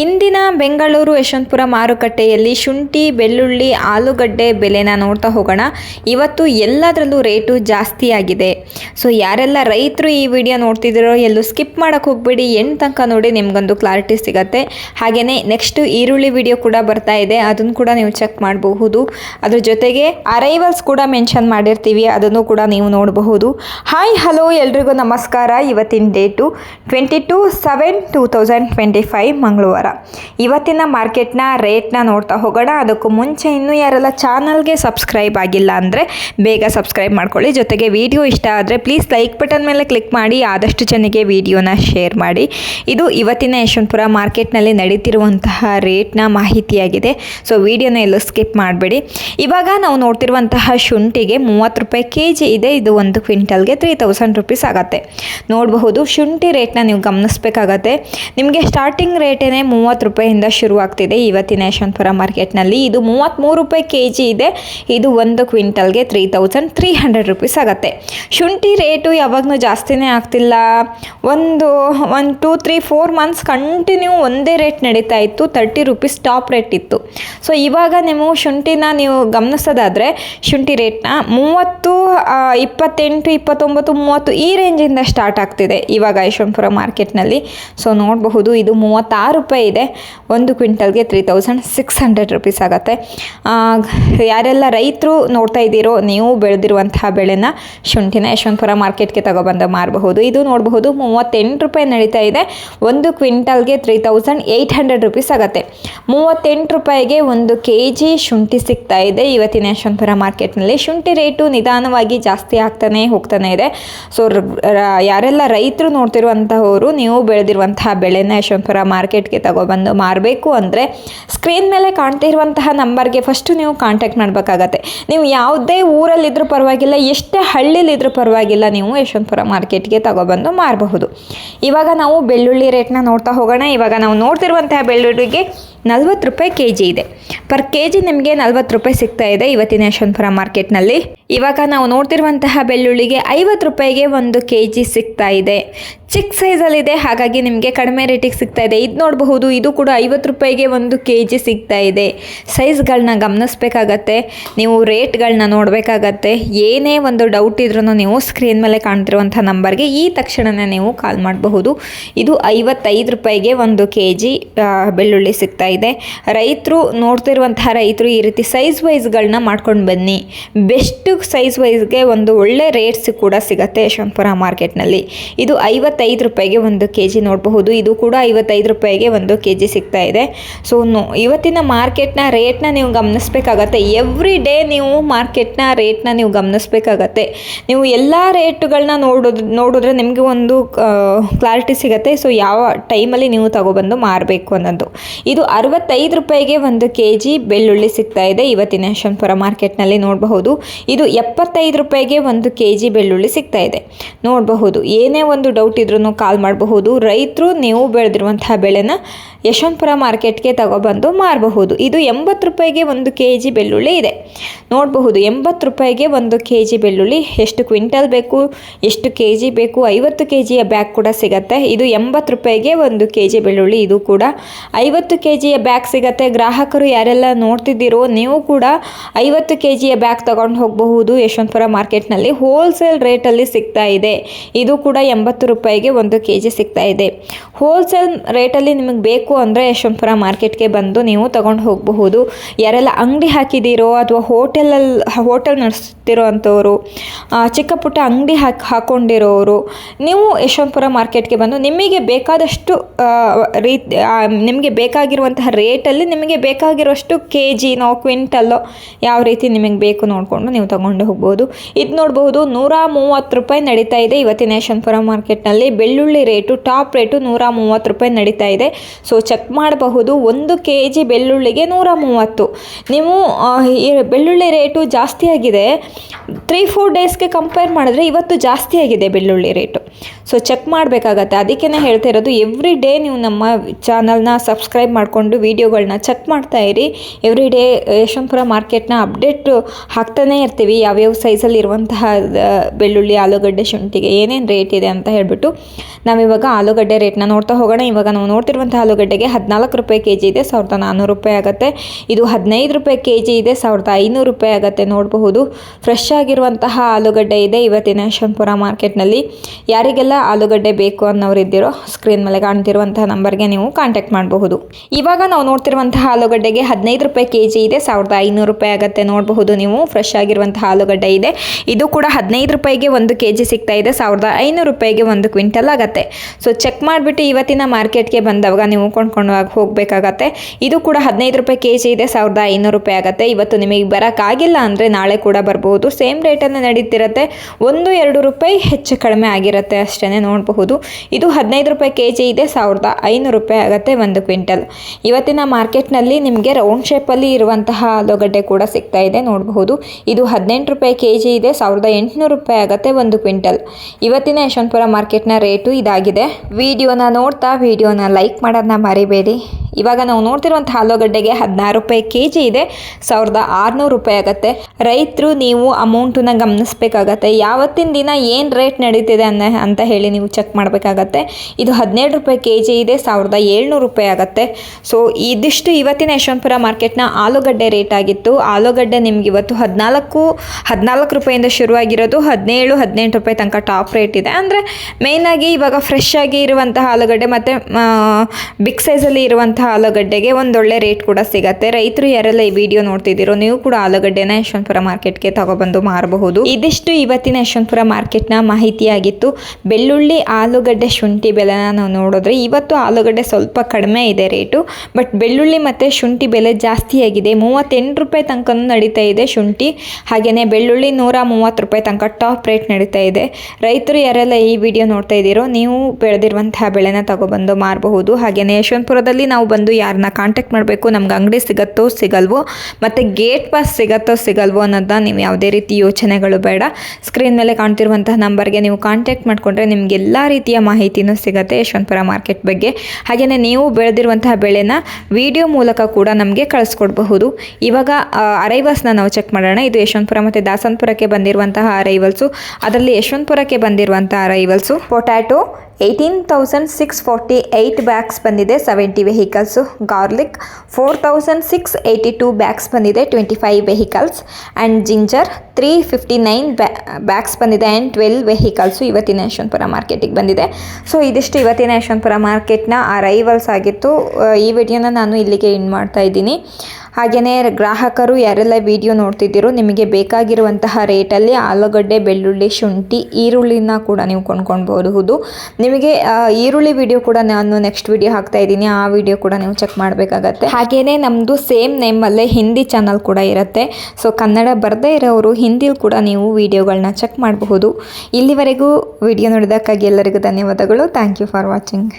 ಇಂದಿನ ಬೆಂಗಳೂರು ಯಶವಂತಪುರ ಮಾರುಕಟ್ಟೆಯಲ್ಲಿ ಶುಂಠಿ, ಬೆಳ್ಳುಳ್ಳಿ, ಆಲೂಗಡ್ಡೆ ಬೆಲೆನ ನೋಡ್ತಾ ಹೋಗೋಣ. ಇವತ್ತು ಎಲ್ಲದರಲ್ಲೂ ರೇಟು ಜಾಸ್ತಿ ಆಗಿದೆ ಸೊ ಯಾರೆಲ್ಲ ರೈತರು ಈ ವಿಡಿಯೋ ನೋಡ್ತಿದ್ದೀರೋ ಎಲ್ಲೂ ಸ್ಕಿಪ್ ಮಾಡೋಕ್ಕೆ ಹೋಗ್ಬೇಡಿ. ಎಂಟು ತನಕ ನೋಡಿ ನಿಮಗೊಂದು ಕ್ಲಾರಿಟಿ ಸಿಗತ್ತೆ. ಹಾಗೆಯೇ ನೆಕ್ಸ್ಟ್ ಈರುಳ್ಳಿ ವಿಡಿಯೋ ಕೂಡ ಬರ್ತಾ ಇದೆ. ಅದನ್ನು ಕೂಡ ನೀವು ಚೆಕ್ ಮಾಡಬಹುದು. ಅದ್ರ ಜೊತೆಗೆ ಅರೈವಲ್ಸ್ ಕೂಡ ಮೆನ್ಷನ್ ಮಾಡಿರ್ತೀವಿ. ಅದನ್ನು ಕೂಡ ನೀವು ನೋಡಬಹುದು. ಹಾಯ್ ಹಲೋ ಎಲ್ರಿಗೂ ನಮಸ್ಕಾರ. ಇವತ್ತಿನ date twenty two seven two thousand twenty five ಮಂಗಳವಾರ. ಇವತ್ತಿನ ಮಾರ್ಕೆಟ್ನ ರೇಟ್ನ ನೋಡ್ತಾ ಹೋಗೋಣ. ಅದಕ್ಕೂ ಮುಂಚೆ ಇನ್ನೂ ಯಾರೆಲ್ಲ ಚಾನಲ್ಗೆ ಸಬ್ಸ್ಕ್ರೈಬ್ ಆಗಿಲ್ಲ ಅಂದರೆ ಬೇಗ ಸಬ್ಸ್ಕ್ರೈಬ್ ಮಾಡ್ಕೊಳ್ಳಿ. ಜೊತೆಗೆ ವಿಡಿಯೋ ಇಷ್ಟ ಆದರೆ ಪ್ಲೀಸ್ ಲೈಕ್ ಬಟನ್ ಮೇಲೆ ಕ್ಲಿಕ್ ಮಾಡಿ, ಆದಷ್ಟು ಜನಕ್ಕೆ ವಿಡಿಯೋನ ಶೇರ್ ಮಾಡಿ. ಇದು ಇವತ್ತಿನ ಯಶವಂತಪುರ ಮಾರ್ಕೆಟ್ನಲ್ಲಿ ನಡೀತಿರುವಂತಹ ರೇಟ್ನ ಮಾಹಿತಿಯಾಗಿದೆ. ಸೊ ವಿಡಿಯೋನ ಎಲ್ಲೂ ಸ್ಕಿಪ್ ಮಾಡಬೇಡಿ. ಇವಾಗ ನಾವು ನೋಡ್ತಿರುವಂತಹ ಶುಂಠಿಗೆ ಮೂವತ್ತು ರೂಪಾಯಿ ಕೆ ಜಿ ಇದೆ. ಇದು ಒಂದು ಕ್ವಿಂಟಲ್ಗೆ ತ್ರೀ ತೌಸಂಡ್ ರುಪೀಸ್ ಆಗುತ್ತೆ. ನೋಡಬಹುದು, ಶುಂಠಿ ರೇಟ್ನ ನೀವು ಗಮನಿಸಬೇಕಾಗತ್ತೆ. ನಿಮಗೆ ಸ್ಟಾರ್ಟಿಂಗ್ ರೇಟೇನೆ ಮೂವತ್ತು ರೂಪಾಯಿಂದ ಶುರು ಆಗ್ತಿದೆ ಇವತ್ತಿನ ಯಶವಂತಪುರ ಮಾರ್ಕೆಟ್ನಲ್ಲಿ. ಇದು ಮೂವತ್ತ್ಮೂರು ರೂಪಾಯಿ ಕೆ ಜಿ ಇದೆ. ಇದು ಒಂದು ಕ್ವಿಂಟಲ್ಗೆ three thousand three hundred rupees ಆಗುತ್ತೆ. ಶುಂಠಿ ರೇಟು ಯಾವಾಗಲೂ ಜಾಸ್ತಿನೇ ಆಗ್ತಿಲ್ಲ. ಒಂದು one two three four months continue ಒಂದೇ ರೇಟ್ ನಡೀತಾ ಇತ್ತು. ತರ್ಟಿ ರುಪೀಸ್ ಟಾಪ್ ರೇಟ್ ಇತ್ತು. ಸೊ ಇವಾಗ ನೀವು ಶುಂಠಿನ ನೀವು ಗಮನಿಸೋದಾದರೆ, ಶುಂಠಿ ರೇಟ್ನ ಮೂವತ್ತು ಇಪ್ಪತ್ತೆಂಟು, ಇಪ್ಪತ್ತೊಂಬತ್ತು, ಮೂವತ್ತು ಈ ರೇಂಜಿಂದ ಸ್ಟಾರ್ಟ್ ಆಗ್ತಿದೆ ಇವಾಗ ಯಶವಂತಪುರ ಮಾರ್ಕೆಟ್ನಲ್ಲಿ. ಸೊ ನೋಡಬಹುದು ಇದು ಮೂವತ್ತಾರು ರೂಪಾಯಿ ಇದೆ. ಒಂದು ಕ್ವಿಂಟಲ್ಗೆ three thousand six hundred rupees ಆಗುತ್ತೆ. ಯಾರೆಲ್ಲ ರೈತರು ನೋಡ್ತಾ ಇದ್ದೀರೋ, ನೀವು ಬೆಳೆದಿರುವಂತಹ ಬೆಳೆನ ಶುಂಠಿನ ಯಶವಂತಪುರ ಮಾರ್ಕೆಟ್ಗೆ ತಗೊಬಂದು ಮಾರಬಹುದು. ಇದು ನೋಡಬಹುದು, ಮೂವತ್ತೆಂಟು ರೂಪಾಯಿ ನಡೀತಾ ಇದೆ. ಒಂದು ಕ್ವಿಂಟಲ್ಗೆ three thousand eight hundred rupees ಆಗುತ್ತೆ. ಮೂವತ್ತೆಂಟು ರೂಪಾಯಿಗೆ ಒಂದು ಕೆ ಜಿ ಶುಂಠಿ ಸಿಗ್ತಾ ಇದೆ ಇವತ್ತಿನ ಯಶವಂತಪುರ ಮಾರ್ಕೆಟ್ನಲ್ಲಿ. ಶುಂಠಿ ರೇಟು ನಿಧಾನವಾಗಿ ಜಾಸ್ತಿ ಆಗ್ತಾನೆ ಹೋಗ್ತಾನೆ ಇದೆ. ಸೊ ಯಾರೆಲ್ಲ ರೈತರು ನೋಡ್ತಿರುವಂತಹವರು, ನೀವು ಬೆಳೆದಿರುವಂತಹ ಬೆಳೆನ ಯಶವಂತಪುರ ಮಾರ್ಕೆಟ್ಗೆ ತಗೊಬಂದು ಮಾರಬೇಕು ಅಂದರೆ ಸ್ಕ್ರೀನ್ ಮೇಲೆ ಕಾಣ್ತಿರುವಂತಹ ನಂಬರ್ಗೆ ಫಸ್ಟು ನೀವು ಕಾಂಟ್ಯಾಕ್ಟ್ ಮಾಡಬೇಕಾಗತ್ತೆ. ನೀವು ಯಾವುದೇ ಊರಲ್ಲಿದ್ದರೂ ಪರವಾಗಿಲ್ಲ, ಎಷ್ಟೇ ಹಳ್ಳಿಲಿದ್ರೂ ಪರವಾಗಿಲ್ಲ, ನೀವು ಯಶವಂತಪುರ ಮಾರ್ಕೆಟ್ಗೆ ತಗೊಬಂದು ಮಾರಬಹುದು. ಇವಾಗ ನಾವು ಬೆಳ್ಳುಳ್ಳಿ ರೇಟ್ನ ನೋಡ್ತಾ ಹೋಗೋಣ. ಇವಾಗ ನಾವು ನೋಡ್ತಿರುವಂತಹ ಬೆಳ್ಳುಳ್ಳಿಗೆ ನಲ್ವತ್ತು ರೂಪಾಯಿ ಕೆ ಜಿ ಇದೆ. ಪರ್ ಕೆ ಜಿ ನಿಮಗೆ ನಲ್ವತ್ತು ರೂಪಾಯಿ ಸಿಗ್ತಾ ಇದೆ ಇವತ್ತಿನ ಯಶವಂತಪುರ ಮಾರ್ಕೆಟ್ನಲ್ಲಿ. ಇವಾಗ ನಾವು ನೋಡ್ತಿರುವಂತಹ ಬೆಳ್ಳುಳ್ಳಿಗೆ ಐವತ್ತು ರೂಪಾಯಿಗೆ ಒಂದು ಕೆ ಜಿ ಸಿಗ್ತಾ ಇದೆ. ಚಿಕ್ಕ ಸೈಜಲ್ಲಿದೆ ಹಾಗಾಗಿ ನಿಮಗೆ ಕಡಿಮೆ ರೇಟಿಗೆ ಸಿಗ್ತಾ ಇದೆ. ಇದು ನೋಡಬಹುದು, ಇದು ಕೂಡ ಐವತ್ತು ರೂಪಾಯಿಗೆ ಒಂದು ಕೆ ಜಿ ಸಿಗ್ತಾ ಇದೆ. ಸೈಜ್ಗಳನ್ನ ಗಮನಿಸ್ಬೇಕಾಗತ್ತೆ. ನೀವು ರೇಟ್ಗಳನ್ನ ನೋಡಬೇಕಾಗತ್ತೆ. ಏನೇ ಒಂದು ಡೌಟ್ ಇದ್ರೂ ನೀವು ಸ್ಕ್ರೀನ್ ಮೇಲೆ ಕಾಣ್ತಿರುವಂಥ ನಂಬರ್ಗೆ ಈ ತಕ್ಷಣನೇ ನೀವು ಕಾಲ್ ಮಾಡಬಹುದು. ಇದು ಐವತ್ತೈದು ರೂಪಾಯಿಗೆ ಒಂದು ಕೆ ಜಿ ಬೆಳ್ಳುಳ್ಳಿ ಸಿಗ್ತಾ ರೈತರು ನೋಡ್ತಿರುವಂತಹ ರೈತರು ಈ ರೀತಿ ಸೈಜ್ ವೈಸ್ಗಳನ್ನ ಮಾಡ್ಕೊಂಡು ಬನ್ನಿ. ಬೆಸ್ಟ್ ಸೈಜ್ ವೈಸ್ಗೆ ಒಂದು ಒಳ್ಳೆ ರೇಟ್ಸ್ ಕೂಡ ಸಿಗುತ್ತೆ ಯಶವಂತಪುರ ಮಾರ್ಕೆಟ್ನಲ್ಲಿ ಇದು ಐವತ್ತೈದು ರೂಪಾಯಿಗೆ ಒಂದು ಕೆ ಜಿ ನೋಡಬಹುದು. ಇದು ಕೂಡ ಐವತ್ತೈದು ರೂಪಾಯಿಗೆ ಒಂದು ಕೆ ಜಿ ಸಿಗ್ತಾ ಇದೆ. ಸೊ ಇವತ್ತಿನ ಮಾರ್ಕೆಟ್ನ ರೇಟ್ನ ನೀವು ಗಮನಿಸಬೇಕಾಗತ್ತೆ. ಎವ್ರಿ ಡೇ ನೀವು ಮಾರ್ಕೆಟ್ನ ರೇಟ್ನ ನೀವು ಗಮನಿಸಬೇಕಾಗತ್ತೆ. ನೀವು ಎಲ್ಲ ರೇಟ್ಗಳನ್ನ ನೋಡೋದು, ನೋಡಿದ್ರೆ ನಿಮಗೆ ಒಂದು ಕ್ಲಾರಿಟಿ ಸಿಗುತ್ತೆ. ಸೊ ಯಾವ ಟೈಮಲ್ಲಿ ನೀವು ತಗೊಬಂದು ಮಾರಬೇಕು ಅನ್ನೋದು. ಇದು ಅರವತ್ತೈದು ರೂಪಾಯಿಗೆ ಒಂದು ಕೆ ಜಿ ಬೆಳ್ಳುಳ್ಳಿ ಸಿಗ್ತಾ ಇದೆ. ಇವತ್ತಿನ ಯಶವಂತಪುರ ಮಾರ್ಕೆಟ್ನಲ್ಲಿ ನೋಡಬಹುದು. ಇದು ಎಪ್ಪತ್ತೈದು ರೂಪಾಯಿಗೆ ಒಂದು ಕೆ ಜಿ ಬೆಳ್ಳುಳ್ಳಿ ಸಿಗ್ತಾ ಇದೆ. ನೋಡಬಹುದು. ಏನೇ ಒಂದು ಡೌಟ್ ಇದ್ರೂ ಕಾಲ್ ಮಾಡಬಹುದು. ರೈತರು ನೀವು ಬೆಳೆದಿರುವಂತಹ ಬೆಳೆನ ಯಶವಂತಪುರ ಮಾರ್ಕೆಟ್ಗೆ ತಗೊಬಂದು ಮಾರಬಹುದು. ಇದು ಎಂಬತ್ತು ರೂಪಾಯಿಗೆ ಒಂದು ಕೆ ಜಿ ಬೆಳ್ಳುಳ್ಳಿ ಇದೆ. ನೋಡಬಹುದು. ಎಂಬತ್ತು ರೂಪಾಯಿಗೆ ಒಂದು ಕೆ ಜಿ ಬೆಳ್ಳುಳ್ಳಿ ಎಷ್ಟು ಕ್ವಿಂಟಲ್ ಬೇಕು? ಎಷ್ಟು ಕೆ ಜಿ ಬೇಕು? ಐವತ್ತು ಕೆ ಜಿಯ ಬ್ಯಾಗ್ ಕೂಡ ಸಿಗತ್ತೆ. ಇದು ಎಂಬತ್ತು ರೂಪಾಯಿಗೆ ಒಂದು ಕೆ ಜಿ ಬೆಳ್ಳುಳ್ಳಿ. ಇದು ಕೂಡ ಐವತ್ತು ಕೆ ಜಿಯ ಬ್ಯಾಗ್ ಸಿಗತ್ತೆ. ಗ್ರಾಹಕರು ಯಾರೆಲ್ಲ ನೋಡ್ತಿದ್ದೀರೋ ನೀವು ಕೂಡ ಐವತ್ತು ಕೆ ಜಿಯ ಬ್ಯಾಗ್ ತಗೊಂಡು ಹೋಗಬಹುದು. ಯಶವಂತಪುರ ಮಾರ್ಕೆಟ್ನಲ್ಲಿ ಹೋಲ್ಸೇಲ್ ರೇಟಲ್ಲಿ ಸಿಗ್ತಾ ಇದೆ. ಇದು ಕೂಡ ಎಂಬತ್ತು ರೂಪಾಯಿಗೆ ಒಂದು ಕೆ ಜಿ ಸಿಗ್ತಾ ಇದೆ. ಹೋಲ್ಸೇಲ್ ರೇಟಲ್ಲಿ ನಿಮಗೆ ಬೇಕು ಅಂದರೆ ಯಶವಂತಪುರ ಮಾರ್ಕೆಟ್ಗೆ ಬಂದು ನೀವು ತಗೊಂಡು ಹೋಗಬಹುದು. ಯಾರೆಲ್ಲ ಅಂಗಡಿ ಹಾಕಿದ್ದೀರೋ ಅಥವಾ ಹೋಟೆಲಲ್ಲಿ ಹೋಟೆಲ್ ನಡೆಸ್ತಿರೋ ಅಂಥವ್ರು ಚಿಕ್ಕ ಪುಟ್ಟ ಅಂಗಡಿ ಹಾಕಿ ಹಾಕ್ಕೊಂಡಿರೋರು ನೀವು ಯಶವಂತಪುರ ಮಾರ್ಕೆಟ್ಗೆ ಬಂದು ನಿಮಗೆ ಬೇಕಾದಷ್ಟು ರೀತಿ ನಿಮಗೆ ಬೇಕಾಗಿರುವಂತಹ ರೇಟಲ್ಲಿ ನಿಮಗೆ ಬೇಕಾಗಿರೋಷ್ಟು ಕೆ ಜಿನೋ ಕ್ವಿಂಟಲ್ಲೋ ಯಾವ ರೀತಿ ನಿಮಗೆ ಬೇಕು ನೋಡಿಕೊಂಡು ನೀವು ತಗೊಂಡು ಹೋಗ್ಬೋದು. ಇದು ನೋಡಬಹುದು ನೂರ ಮೂವತ್ತು ರೂಪಾಯಿ ನಡೀತಾ ಇದೆ ಇವತ್ತಿನ ಯಶವಂತಪುರ ಮಾರ್ಕೆಟ್ನಲ್ಲಿ. ಬೆಳ್ಳುಳ್ಳಿ ರೇಟು, ಟಾಪ್ ರೇಟು ನೂರ ಮೂವತ್ತು ರೂಪಾಯಿ ನಡೀತಾ ಇದೆ. ಸೊ ಚೆಕ್ ಮಾಡಬಹುದು ಒಂದು ಕೆ ಜಿ ಬೆಳ್ಳುಳ್ಳಿಗೆ ನೂರ ಮೂವತ್ತು. ನೀವು ಬೆಳ್ಳುಳ್ಳಿ ರೇಟು ಜಾಸ್ತಿ ಆಗಿದೆ ತ್ರೀ ಫೋರ್ ಡೇಸ್ಗೆ ಕಂಪೇರ್ ಮಾಡಿದ್ರೆ ಇವತ್ತು ಜಾಸ್ತಿ ಆಗಿದೆ ಬೆಳ್ಳುಳ್ಳಿ ರೇಟು. ಸೊ ಚೆಕ್ ಮಾಡಬೇಕಾಗತ್ತೆ. ಅದಕ್ಕೇ ಹೇಳ್ತಾ ಇರೋದು ಎವ್ರಿ ಡೇ ನೀವು ನಮ್ಮ ಚಾನಲ್ನ ಸಬ್ಸ್ಕ್ರೈಬ್ ಮಾಡಿಕೊಂಡು ವೀಡಿಯೋಗಳನ್ನ ಚೆಕ್ ಮಾಡ್ತಾ ಇರಿ. ಎವ್ರಿ ಡೇ ಯಶವಂತಪುರ ಮಾರ್ಕೆಟ್ನ ಅಪ್ಡೇಟ್ ಹಾಕ್ತಾನೆ ಇರ್ತೀವಿ. ಯಾವ್ಯಾವ ಸೈಜಲ್ಲಿ ಇರುವಂತಹ ಬೆಳ್ಳುಳ್ಳಿ, ಆಲೂಗಡ್ಡೆ, ಶುಂಠಿಗೆ ಏನೇನು ರೇಟ್ ಇದೆ ಅಂತ ಹೇಳ್ಬಿಟ್ಟು ನಾವಿವಾಗ ಆಲೂಗಡ್ಡೆ ರೇಟ್ನ ನೋಡ್ತಾ ಹೋಗೋಣ. ಇವಾಗ ನಾವು ನೋಡ್ತಿರುವಂಥ ಆಲೂಗಡ್ಡೆಗೆ ಹದಿನಾಲ್ಕು ರೂಪಾಯಿ ಕೆ ಜಿ ಇದೆ, ಸಾವಿರದ ನಾನ್ನೂರು ರೂಪಾಯಿ ಆಗುತ್ತೆ. ಇದು ಹದಿನೈದು ರೂಪಾಯಿ ಕೆ ಜಿ ಇದೆ, ಸಾವಿರದ ಐನೂರು ರೂಪಾಯಿ ಆಗುತ್ತೆ ನೋಡಬಹುದು. ಫ್ರೆಶ್ ಆಗಿರುವಂತಹ ಆಲೂಗಡ್ಡೆ ಇದೆ ಇವತ್ತಿನ ಯಶವಂತಪುರ ಮಾರ್ಕೆಟ್ನಲ್ಲಿ ಯಾರಿಗೆಲ್ಲ ಆಲೂಗಡ್ಡೆ ಬೇಕು ಅನ್ನೋರು ಇದ್ದಿರೋ ಸ್ಕ್ರೀನ್ ಮೇಲೆ ಕಾಣ್ತಿರುವಂತಹ ನಂಬರ್ಗೆ ನೀವು ಕಾಂಟ್ಯಾಕ್ಟ್ ಮಾಡಬಹುದು. ಇವಾಗ ನಾವು ನೋಡ್ತಿರುವಂತಹ ಆಲೂಗಡ್ಡೆಗೆ ಹದಿನೈದು ರೂಪಾಯಿ ಕೆ ಜಿ ಇದೆ, ಸಾವಿರದ ಐನೂರು ರೂಪಾಯಿ ಆಗುತ್ತೆ. ನೋಡಬಹುದು ನೀವು ಫ್ರೆಶ್ ಆಗಿರುವಂತಹ ಆಲೂಗಡ್ಡೆ ಇದೆ. ಇದು ಕೂಡ ಹದಿನೈದು ರೂಪಾಯಿಗೆ ಒಂದು ಕೆ ಜಿ ಸಿಗ್ತಾ ಇದೆ, ಸಾವಿರದ ಐನೂರು ರೂಪಾಯಿಗೆ ಒಂದು ಕ್ವಿಂಟಲ್ ಆಗುತ್ತೆ. ಸೊ ಚೆಕ್ ಮಾಡಿಬಿಟ್ಟು ಇವತ್ತಿನ ಮಾರ್ಕೆಟ್ಗೆ ಬಂದವಾಗ ನೀವು ಕೊಂಡ್ಕೊಂಡು ಹೋಗಬೇಕಾಗತ್ತೆ. ಇದು ಕೂಡ ಹದಿನೈದು ರೂಪಾಯಿ ಕೆ ಜಿ ಇದೆ, ಸಾವಿರದ ಐನೂರು ರೂಪಾಯಿ ಆಗುತ್ತೆ. ಇವತ್ತು ನಿಮಗೆ ಬರೋಕ್ಕಾಗಿಲ್ಲ ಅಂದರೆ ನಾಳೆ ಕೂಡ ಬರ್ಬೋದು ಸೇಮ್ ರೇಟನ್ನು ನಡೀತಿರುತ್ತೆ. ಒಂದು, ಎರಡು ರೂಪಾಯಿ ಹೆಚ್ಚು ಕಡಿಮೆ ಆಗಿರುತ್ತೆ ಅಷ್ಟೇ ನೋಡಬಹುದು. ಇದು ಹದಿನೈದು ರೂಪಾಯಿ ಕೆ ಜಿ ಇದೆ, ಸಾವಿರದ ಐನೂರು ರೂಪಾಯಿ ಆಗುತ್ತೆ ಒಂದು ಕ್ವಿಂಟಲ್. ಇವತ್ತಿನ ಮಾರ್ಕೆಟ್ನಲ್ಲಿ ನಿಮಗೆ ರೌಂಡ್ ಶೇಪಲ್ಲಿ ಇರುವಂತಹ ಆಲೂಗಡ್ಡೆ ಕೂಡ ಸಿಗ್ತಾ ಇದೆ, ನೋಡಬಹುದು. ಇದು ಹದಿನೆಂಟು ರೂಪಾಯಿ ಕೆ ಜಿ ಇದೆ, ಸಾವಿರದ ಎಂಟುನೂರು ರೂಪಾಯಿ ಆಗುತ್ತೆ ಒಂದು ಕ್ವಿಂಟಲ್. ಇವತ್ತಿನ ಯಶವಂತಪುರ ಮಾರ್ಕೆಟ್ನ ರೇಟು ಇದಾಗಿದೆ. ವಿಡಿಯೋನ ನೋಡ್ತಾ, ವಿಡಿಯೋನ ಲೈಕ್ ಮಾಡೋದನ್ನ ಮರಿಬೇಡಿ. ಇವಾಗ ನಾವು ನೋಡ್ತಿರುವಂಥ ಆಲೂಗಡ್ಡೆಗೆ ಹದಿನಾರು ರೂಪಾಯಿ ಕೆ ಜಿ ಇದೆ. ಸಾವಿರದ ಆರುನೂರು ರೂಪಾಯಿ ಆಗುತ್ತೆ. ರೈತರು ನೀವು ಅಮೌಂಟನ್ನ ಗಮನಿಸಬೇಕಾಗತ್ತೆ. ಯಾವತ್ತಿನ ದಿನ ಏನು ರೇಟ್ ನಡೀತಿದೆ ಅನ್ನ, ಅಂತ ಹೇಳಿ ನೀವು ಚೆಕ್ ಮಾಡಬೇಕಾಗತ್ತೆ. ಇದು ಹದಿನೇಳು ರೂಪಾಯಿ ಕೆ ಜಿ ಇದೆ, ಸಾವಿರದ ಏಳ್ನೂರು ರೂಪಾಯಿ ಆಗುತ್ತೆ. ಸೊ, ಇದಿಷ್ಟು ಇವತ್ತಿನ ಯಶವಂತಪುರ ಮಾರ್ಕೆಟ್ನ ಆಲೂಗಡ್ಡೆ ರೇಟ್ ಆಗಿತ್ತು. ಆಲೂಗಡ್ಡೆ ನಿಮ್ಗೆ ಇವತ್ತು ಹದಿನಾಲ್ಕು ಹದಿನಾಲ್ಕು ರೂಪಾಯಿಂದ ಶುರುವಾಗಿರೋದು ಹದಿನೇಳು, ಹದಿನೆಂಟು ರೂಪಾಯಿ ತನಕ ಟಾಪ್ ರೇಟ್ ಇದೆ. ಅಂದರೆ ಮೇಯ್ನಾಗಿ ಇವಾಗ ಫ್ರೆಶ್ ಆಗಿ ಇರುವಂತಹ ಆಲೂಗಡ್ಡೆ ಮತ್ತು ಬಿಗ್ ಸೈಜಲ್ಲಿ ಇರುವಂತಹ ಆಲೂಗಡ್ಡೆಗೆ ಒಂದೊಳ್ಳೆ ರೇಟ್ ಕೂಡ ಸಿಗತ್ತೆ. ರೈತರು ಯಾರೆಲ್ಲ ಈ ವಿಡಿಯೋ ನೋಡ್ತಿದ್ದೀರೋ, ನೀವು ಕೂಡ ಆಲೂಗಡ್ಡೆನ ಯಶವಂತಪುರ ಮಾರ್ಕೆಟ್ಗೆ ತಗೊಬಂದು ಮಾರಬಹುದು. ಇದಿಷ್ಟು ಇವತ್ತಿನ ಯಶವಂತಪುರ ಮಾರ್ಕೆಟ್ನ ಮಾಹಿತಿಯಾಗಿತ್ತು. ಬೆಳ್ಳುಳ್ಳಿ, ಆಲೂಗಡ್ಡೆ, ಶುಂಠಿ ಬೆಲೆನ ನಾವು ನೋಡಿದ್ರೆ ಇವತ್ತು ಆಲೂಗಡ್ಡೆ ಸ್ವಲ್ಪ ಕಡಿಮೆ ಇದೆ ರೇಟು. ಬಟ್ ಬೆಳ್ಳುಳ್ಳಿ ಮತ್ತು ಶುಂಠಿ ಬೆಲೆ ಜಾಸ್ತಿ ಆಗಿದೆ. ಮೂವತ್ತೆಂಟು ರೂಪಾಯಿ ತನಕ ನಡೀತಾ ಇದೆ ಶುಂಠಿ. ಹಾಗೆಯೇ ಬೆಳ್ಳುಳ್ಳಿ ನೂರ ಮೂವತ್ತು ರೂಪಾಯಿ ತನಕ ಟಾಪ್ ರೇಟ್ ನಡೀತಾ ಇದೆ. ರೈತರು ಯಾರೆಲ್ಲ ಈ ವಿಡಿಯೋ ನೋಡ್ತಾ ಇದ್ದೀರೋ, ನೀವು ಬೆಳೆದಿರುವಂತಹ ಬೆಳೆನ ತಗೊಬಂದು ಮಾರಬಹುದು. ಹಾಗೆಯೇ ಯಶವಂತಪುರದಲ್ಲಿ ನಾವು ಬಂದು ಯಾರನ್ನ ಕಾಂಟ್ಯಾಕ್ಟ್ ಮಾಡಬೇಕು, ನಮ್ಗೆ ಅಂಗಡಿ ಸಿಗತ್ತೋ ಸಿಗಲ್ವೋ, ಮತ್ತು ಗೇಟ್ ಪಾಸ್ ಸಿಗತ್ತೋ ಸಿಗಲ್ವೋ ಅನ್ನೋದನ್ನ ನೀವು ಯಾವುದೇ ರೀತಿ ಯೋಚನೆಗಳು ಬೇಡ. ಸ್ಕ್ರೀನ್ ಮೇಲೆ ಕಾಣ್ತಿರುವಂತಹ ನಂಬರ್ಗೆ ನೀವು ಕಾಂಟ್ಯಾಕ್ಟ್ ಮಾಡಿಕೊಂಡ್ರೆ ನಿಮ್ಗೆ ಎಲ್ಲ ರೀತಿಯ ಮಾಹಿತಿನೂ ಸಿಗುತ್ತೆ ಯಶವಂತಪುರ ಮಾರ್ಕೆಟ್ ಬಗ್ಗೆ. ಹಾಗೆಯೇ ನೀವು ಬೆಳೆದಿರುವಂತಹ ಬೆಳೆನ ವಿಡಿಯೋ ಮೂಲಕ ಕೂಡ ನಮಗೆ ಕಳಿಸ್ಕೊಡ್ಬಹುದು. ಇವಾಗ ಅರೈವಲ್ಸ್ನ ನಾವು ಚೆಕ್ ಮಾಡೋಣ. ಇದು ಯಶವಂತಪುರ ಮತ್ತು ದಾಸನಪುರಕ್ಕೆ ಬಂದಿರುವಂತಹ ಅರೈವಲ್ಸು ಅದರಲ್ಲಿ ಯಶವಂತಪುರಕ್ಕೆ ಬಂದಿರುವಂತಹ arrivals potato eighteen thousand six forty eight bags ಬಂದಿದೆ, seventy vehicles. Garlic four thousand six eighty two bags ಬಂದಿದೆ, twenty five vehicles. And ginger three fifty nine bags ಬಂದಿದೆ ಆ್ಯಂಡ್ ಟ್ವೆಲ್ ವೆಹಿಕಲ್ಸು ಇವತ್ತಿನ ಯಶವಂತಪುರ ಮಾರ್ಕೆಟಿಗೆ ಬಂದಿದೆ. ಸೊ, ಇದಿಷ್ಟು ಇವತ್ತಿನ ಯಶವಂತಪುರ ಮಾರ್ಕೆಟ್ನ ಅರೈವಲ್ಸ್ ಆಗಿತ್ತು. ಈ ವಿಡಿಯೋನ ನಾನು ಇಲ್ಲಿಗೆ ಎಂಡ್ ಮಾಡ್ತಾ ಇದ್ದೀನಿ. ಹಾಗೆಯೇ ಗ್ರಾಹಕರು ಯಾರೆಲ್ಲ ವಿಡಿಯೋ ನೋಡ್ತಿದ್ದೀರೋ ನಿಮಗೆ ಬೇಕಾಗಿರುವಂತಹ ರೇಟಲ್ಲಿ ಆಲೂಗಡ್ಡೆ, ಬೆಳ್ಳುಳ್ಳಿ, ಶುಂಠಿ, ಈರುಳ್ಳಿನ ಕೂಡ ನೀವು ಕೊಂಡ್ಕೊಳ್ಬಹುದು ನಿಮಗೆ ಈರುಳ್ಳಿ ವಿಡಿಯೋ ಕೂಡ ನಾನು ನೆಕ್ಸ್ಟ್ ವಿಡಿಯೋ ಹಾಕ್ತಾ ಇದ್ದೀನಿ. ಆ ವಿಡಿಯೋ ಕೂಡ ನೀವು ಚೆಕ್ ಮಾಡಬೇಕಾಗತ್ತೆ. ಹಾಗೆಯೇ ನಮ್ಮದು ಸೇಮ್ ನೇಮಲ್ಲೇ ಹಿಂದಿ ಚಾನಲ್ ಕೂಡ ಇರುತ್ತೆ. ಸೊ ಕನ್ನಡ ಬರದೇ ಇರೋರು ಹಿಂದಿಲಿ ಕೂಡ ನೀವು ವಿಡಿಯೋಗಳನ್ನ ಚೆಕ್ ಮಾಡಬಹುದು. ಇಲ್ಲಿವರೆಗೂ ವಿಡಿಯೋ ನೋಡಿದಕ್ಕಾಗಿ ಎಲ್ಲರಿಗೂ ಧನ್ಯವಾದಗಳು. Thank you for watching